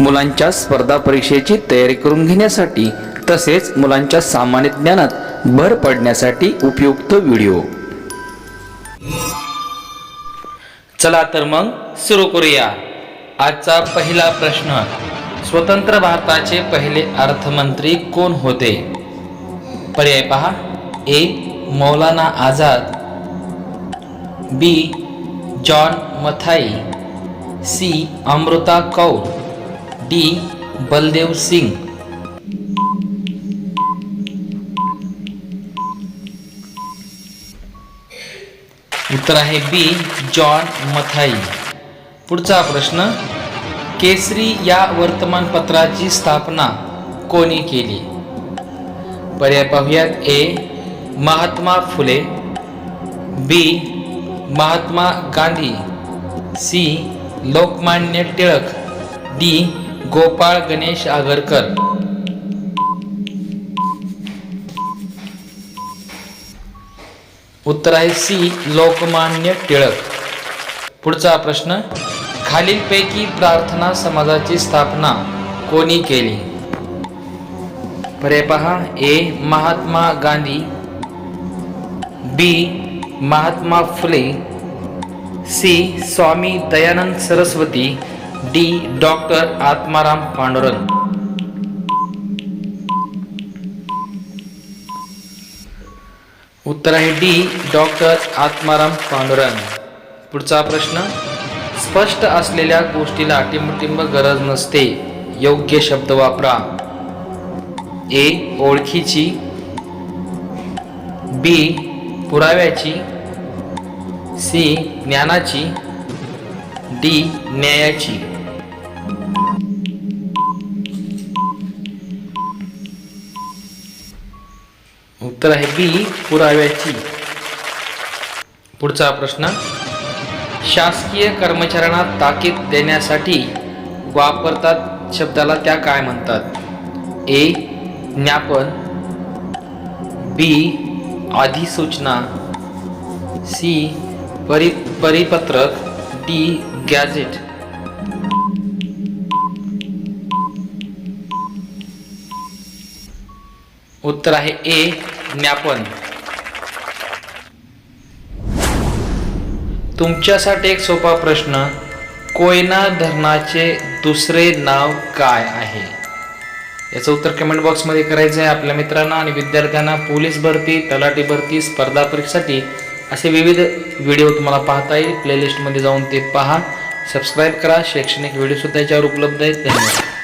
मुलांच्या स्पर्धा परीक्षेची तयारी करून घेण्यासाठी तसेच मुलांच्या सामान्य ज्ञानात भर पडण्यासाठी उपयुक्त व्हिडिओ. चला तर मग सुरू करूया. आजचा पहिला प्रश्न. स्वतंत्र भारताचे पहिले अर्थमंत्री कोण होते? पर्याय पहा. A. Maulana Azad. B. John Mathai. C. Amrita Kaur. D Baldev Singh. उत्तर आहे बी जॉन मथाई. पुढचा प्रश्न केसरी या वर्तमानपत्राची स्थापना कोणी केली? पर्याय पाहूयात A Mahatma Phule B Mahatma Gandhi C Lokmanya Tilak D Gopal Ganesh Agarkar. उत्तर आहे सी. लोकमान्य टिळक. पुढचा प्रश्न खालीलपैकी प्रार्थना समाजाची स्थापना कोणी केली? पर्याय पहा A. Mahatma Gandhi B. Mahatma Phule C. Swami Dayanand Saraswati D doctor Atmaram Pandurang. उत्तर आहे डी डॉक्टर आत्माराम पांडुरंग. पुढचा प्रश्न स्पष्ट असलेल्या गोष्टीला टिंबटिंब गरज नसते योग्य शब्द वापरा. ए ओळखीची. बी पुराव्याची. सी ज्ञानाची. डी न्यायाची. उत्तर आहे बी पुराव्याची. पुढचा प्रश्न. शासकीय कर्मचाऱ्यांना ताकीद देण्यासाठी वापरतात शब्दाला त्या काय म्हणतात? ए ज्ञापन. बी अधिसूचना. सी परि परिपत्रक. D gazette. उत्तर आहे ए ज्ञापन. तुमच्यासाठी एक सोपा प्रश्न कोयना धरणाचे दुसरे नाव काय आहे? याचं उत्तर कमेंट बॉक्समध्ये करायचं आहे आपल्या मित्रांना आणि विद्यार्थ्यांना. पोलीस भरती तलाठी भरती स्पर्धा परीक्षेसाठी असे विविध व्हिडिओ तुम्हाला पाहता येईल. प्लेलिस्टमध्ये जाऊन ते पहा. सबस्क्राईब करा शैक्षणिक व्हिडिओसुद्धा याच्यावर उपलब्ध आहेत. धन्यवाद.